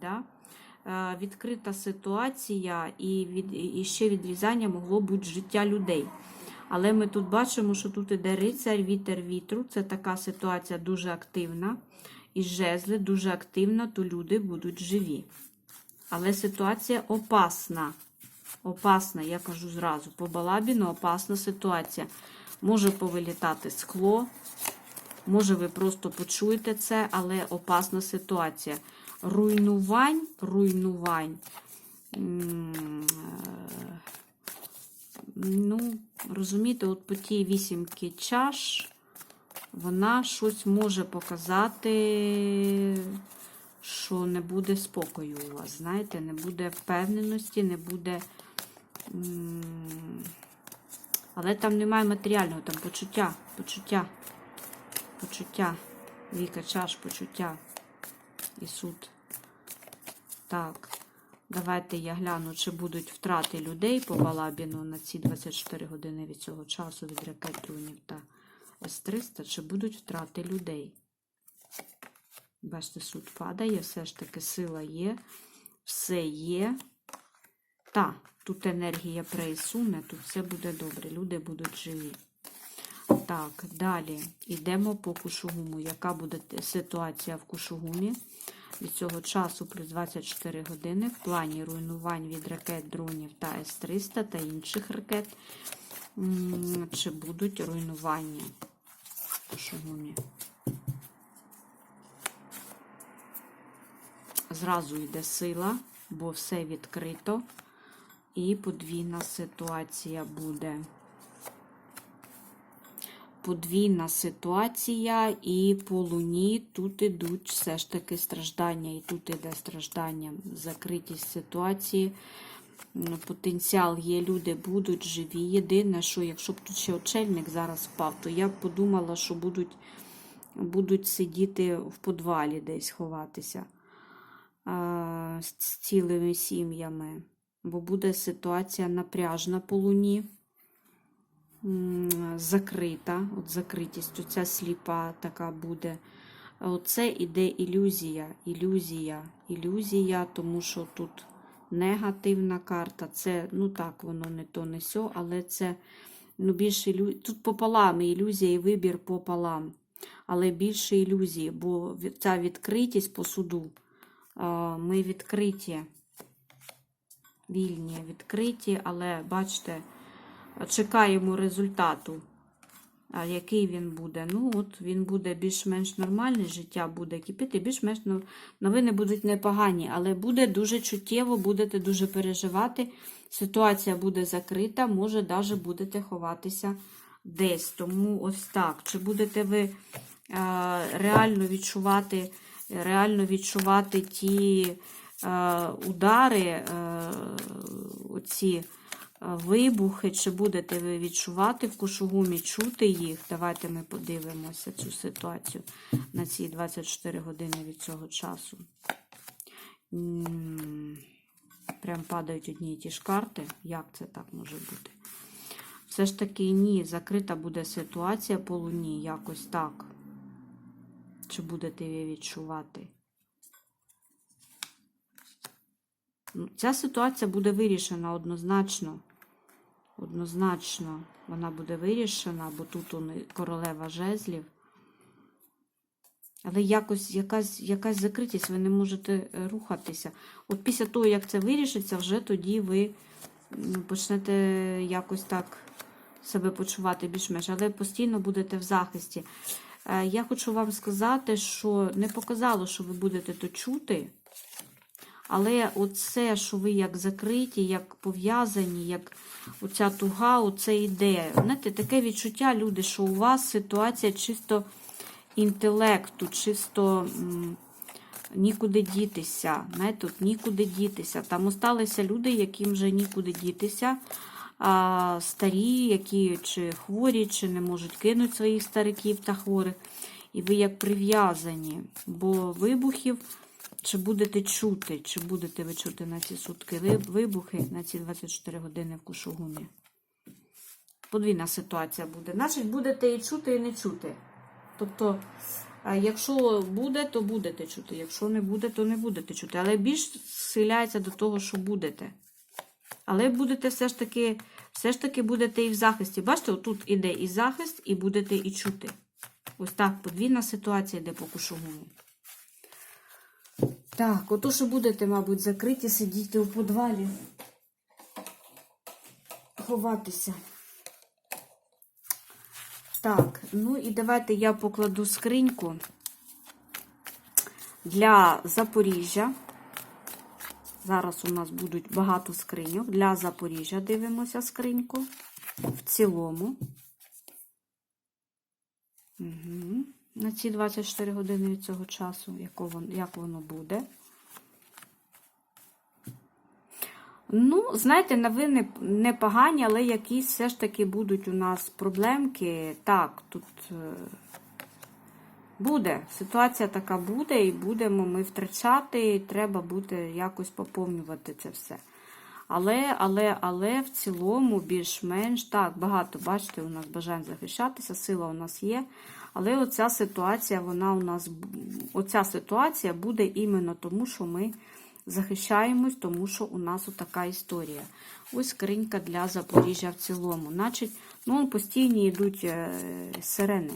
Да? Е, Відкрита ситуація і, від, і ще відрізання могло бути життя людей. Але ми тут бачимо, що тут іде рицар, вітер вітру. Це така ситуація дуже активна. І жезли дуже активна, то люди будуть живі. Але ситуація опасна. Опасна, я кажу зразу. По балабіну опасна ситуація. Може повилітати скло, може ви просто почуєте це, але опасна ситуація. Руйнувань, руйнувань. Е, Ну, розумієте, от по тій вісімки чаш вона щось може показати, що не буде спокою у вас. Знаєте, не буде впевненості, не буде. Але там немає матеріального, там почуття, почуття, почуття. Віка чаш, почуття і суд. Так. Давайте я гляну, чи будуть втрати людей по Балабіну на ці 24 години від цього часу від ракет дронів та С-300, чи будуть втрати людей. Бачите, суд падає, все ж таки сила є, все є. Та, тут енергія прейсуне, тут все буде добре, люди будуть живі. Так, далі йдемо по Кушугуму. Яка буде ситуація в Кушугумі? Від цього часу плюс 24 години в плані руйнувань від ракет, дронів та С-300 та інших ракет. Чи будуть руйнування в Кушугумі? Зразу йде сила, бо все відкрито. І подвійна ситуація буде подвійна ситуація, і по луні тут ідуть все ж таки страждання, і тут іде страждання, закритість ситуації. Потенціал є, люди будуть живі. Єдине, що якщо б тут ще очельник зараз впав, то я б подумала, що будуть, будуть сидіти в подвалі десь ховатися а, з цілими сім'ями, бо буде ситуація напряжна по луні закрита, от закритість, оця сліпа така буде. Оце іде ілюзія, ілюзія, ілюзія, тому що тут негативна карта. Це, ну так, воно не то, не сьо, але це ну, більше ілю... тут пополам ілюзія і вибір пополам. Але більше ілюзії, бо ця відкритість по суду. Ми відкриті, вільні, відкриті, але бачите, чекаємо результату. А який він буде? Ну, от він буде більш-менш нормальний, життя буде кипіти, більш-менш новини будуть непогані, але буде дуже чуттєво, будете дуже переживати. Ситуація буде закрита, може, навіть будете ховатися десь. Тому ось так. Чи будете ви реально відчувати, реально відчувати ті удари, оці вибухи, чи будете ви відчувати в кушугумі, чути їх? Давайте ми подивимося цю ситуацію на ці 24 години від цього часу. Прям падають одні і ті ж карти. Як це так може бути? Все ж таки, ні, закрита буде ситуація по луні, якось так. Чи будете ви відчувати? Ну, Ця ситуація буде вирішена однозначно. Однозначно вона буде вирішена, бо тут і королева жезлів. Але якось якась, якась закритість, ви не можете е, рухатися. От після того, як це вирішиться, вже тоді ви почнете якось так себе почувати більш-менш, але постійно будете в захисті. Е, Я хочу вам сказати, що не показало, що ви будете то чути. Але оце, що ви як закриті, як пов'язані, як оця туга, оце йде. Знаєте, таке відчуття, люди, що у вас ситуація чисто інтелекту, чисто м, нікуди дітися. Знаєте, тут нікуди дітися. Там осталися люди, яким вже нікуди дітися. А, старі, які чи хворі, чи не можуть кинути своїх стариків та хворих. І ви як прив'язані, бо вибухів. Чи будете чути, чи будете ви чути на ці сутки вибухи на ці 24 години в Кушугумі? Подвійна ситуація буде. Значить, будете і чути, і не чути. Тобто якщо буде, то будете чути. Якщо не буде, то не будете чути. Але більш схиляється до того, що будете. Але будете все ж таки, все ж таки будете і в захисті. Бачите, отут іде і захист, і будете і чути. Ось так, подвійна ситуація йде по кушугуму. Так, ото що будете, мабуть, закриті, сидіти у подвалі. Ховатися. Так, ну і давайте я покладу скриньку для Запоріжжя. Зараз у нас будуть багато скриньок. Для Запоріжжя дивимося скриньку. В цілому. Угу. На ці 24 години від цього часу, як воно буде. Ну, знаєте, новини непогані, але якісь все ж таки будуть у нас проблемки. Так, тут е, буде. Ситуація така буде, і будемо ми втрачати, і треба буде якось поповнювати це все. Але, але, але в цілому більш-менш так, багато, бачите, у нас бажань захищатися, сила у нас є. Але оця ситуація, вона у нас, оця ситуація буде іменно тому, що ми захищаємось, тому що у нас отака історія. Ось скринька для Запоріжжя в цілому. Значить, ну, постійні йдуть е, сирени.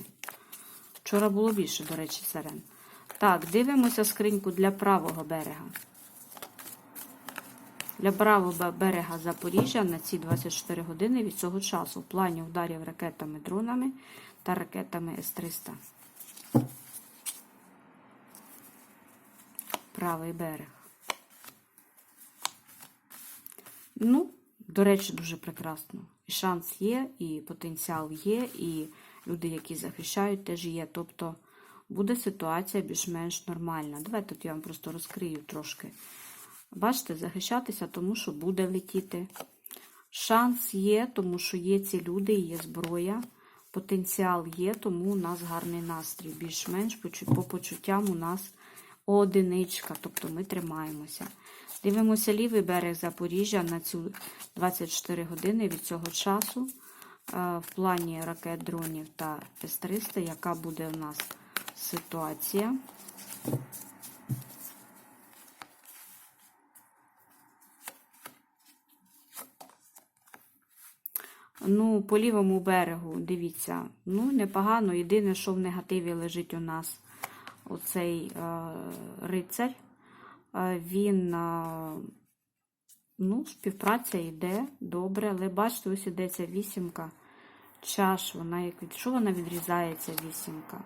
Вчора було більше, до речі, сирен. Так, дивимося скриньку для правого берега. Для правого берега Запоріжжя на ці 24 години від цього часу в плані ударів ракетами, дронами та ракетами С-300. Правий берег. Ну, до речі, дуже прекрасно. І шанс є, і потенціал є, і люди, які захищають, теж є. Тобто буде ситуація більш-менш нормальна. Давайте тут я вам просто розкрию трошки. Бачите, захищатися, тому що буде летіти. Шанс є, тому що є ці люди, є зброя. Потенціал є, тому у нас гарний настрій. Більш-менш по почуттям у нас одиничка, тобто ми тримаємося. Дивимося лівий берег Запоріжжя на цю 24 години від цього часу. е, В плані ракет, дронів та С-300, яка буде у нас ситуація. Ну, по лівому берегу, дивіться, ну, непогано. Єдине, що в негативі лежить у нас оцей е, рицарь. Е, він, е, ну, співпраця йде добре, але бачите, ось іде ця вісімка. Чаш, вона як від... Що вона відрізає, ця вісімка?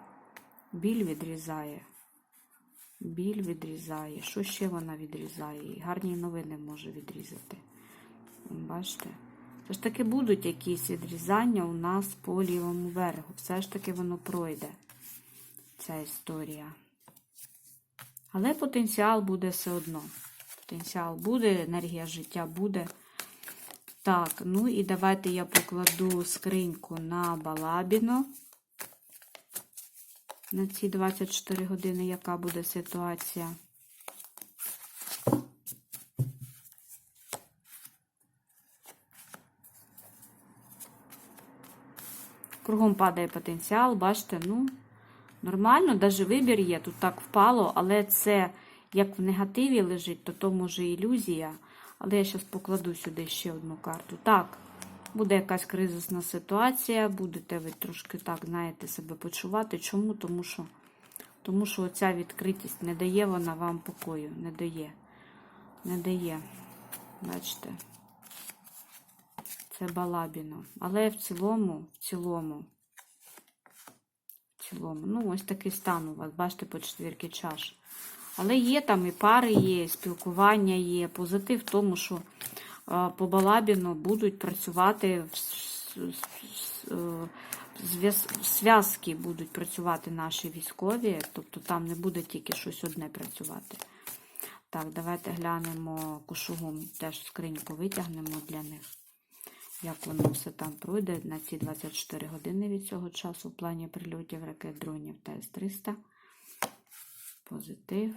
Біль відрізає. Біль відрізає. Що ще вона відрізає? Гарні новини може відрізати. Бачите? Все ж таки будуть якісь відрізання у нас по лівому берегу. Все ж таки воно пройде, ця історія. Але потенціал буде все одно. Потенціал буде, енергія життя буде. Так, ну і давайте я покладу скриньку на Балабіно. На ці 24 години, яка буде ситуація. Кругом падає потенціал, бачите, ну, нормально, навіть вибір є, тут так впало, але це як в негативі лежить, то то може ілюзія. Але я зараз покладу сюди ще одну карту. Так, буде якась кризисна ситуація, будете ви трошки так, знаєте, себе почувати. Чому? Тому що, тому що оця відкритість не дає вона вам покою, не дає. Не дає. Бачите? Це балабіно. Але в цілому, в цілому, в цілому, ну, ось такий стан у вас, бачите, по четвірки чаш. Але є там і пари є, і спілкування є. Позитив в тому, що е, по балабіну будуть працювати в е, зв'яз- зв'язки будуть працювати наші військові, тобто там не буде тільки щось одне працювати. Так, давайте глянемо кошугом, теж скриньку витягнемо для них. Як воно все там пройде на ці 24 години від цього часу в плані прильотів ракет, дронів та С-300. Позитив,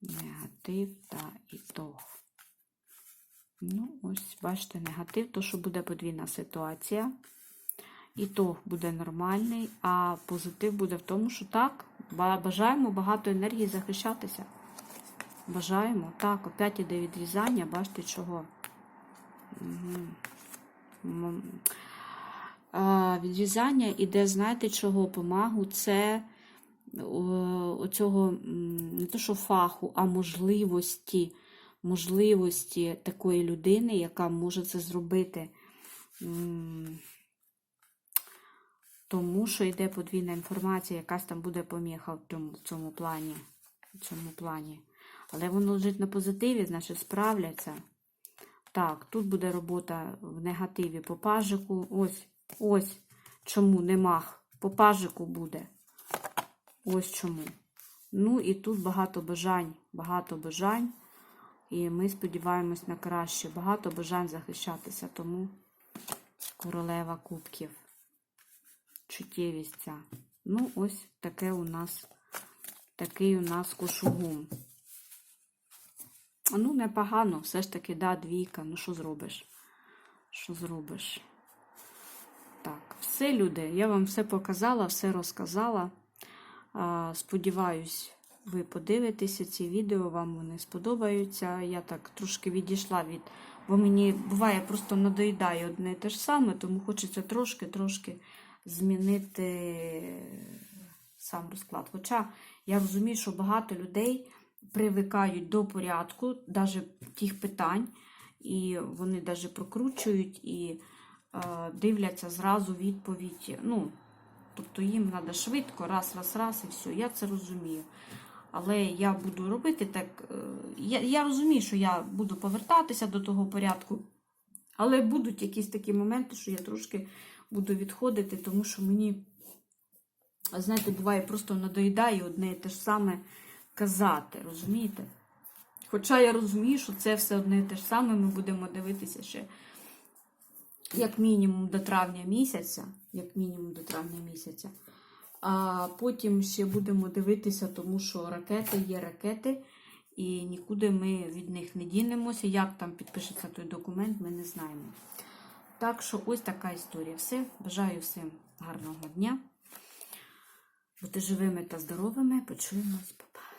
негатив та ітог. Ну, ось, бачите, негатив, то що буде подвійна ситуація. І то буде нормальний, а позитив буде в тому, що так, бажаємо багато енергії захищатися. Бажаємо. Так, опять іде відрізання, бачите чого. А, відрізання іде, знаєте, чого помагу? Це оцього не то, що фаху, а можливості, можливості такої людини, яка може це зробити. Тому що йде подвійна інформація, якась там буде поміха в цьому, в цьому плані. В цьому плані. Але воно лежить на позитиві, значить справляться. Так, тут буде робота в негативі по пажику. Ось, ось чому не мах. По пажику буде. Ось чому. Ну і тут багато бажань, багато бажань. І ми сподіваємось на краще. Багато бажань захищатися, тому королева кубків. Чуттєвість ця. Ну, ось таке у нас, такий у нас кошугум. Ну, непогано, все ж таки, да, двійка. Ну, що зробиш? Що зробиш? Так, все, люди, я вам все показала, все розказала. Сподіваюсь, ви подивитеся ці відео, вам вони сподобаються. Я так трошки відійшла від. Бо мені буває, просто надоїдає одне і те ж саме, тому хочеться трошки-трошки змінити сам розклад. Хоча я розумію, що багато людей привикають до порядку, навіть тих питань, і вони навіть прокручують і е, дивляться зразу відповідь. Ну, тобто їм треба швидко, раз, раз, раз, і все. Я це розумію. Але я буду робити так. е, Я, я розумію, що я буду повертатися до того порядку, але будуть якісь такі моменти, що я трошки буду відходити, тому що мені, знаєте, буває, просто надоїдає одне і те ж саме казати, розумієте? Хоча я розумію, що це все одне і те ж саме, ми будемо дивитися ще як мінімум до травня місяця, як мінімум до травня місяця. А потім ще будемо дивитися, тому що ракети є ракети, і нікуди ми від них не дінемося. Як там підпишеться той документ, ми не знаємо. Так що ось така історія. Все. Бажаю всім гарного дня. Бути живими та здоровими. Почуємось, Па-па.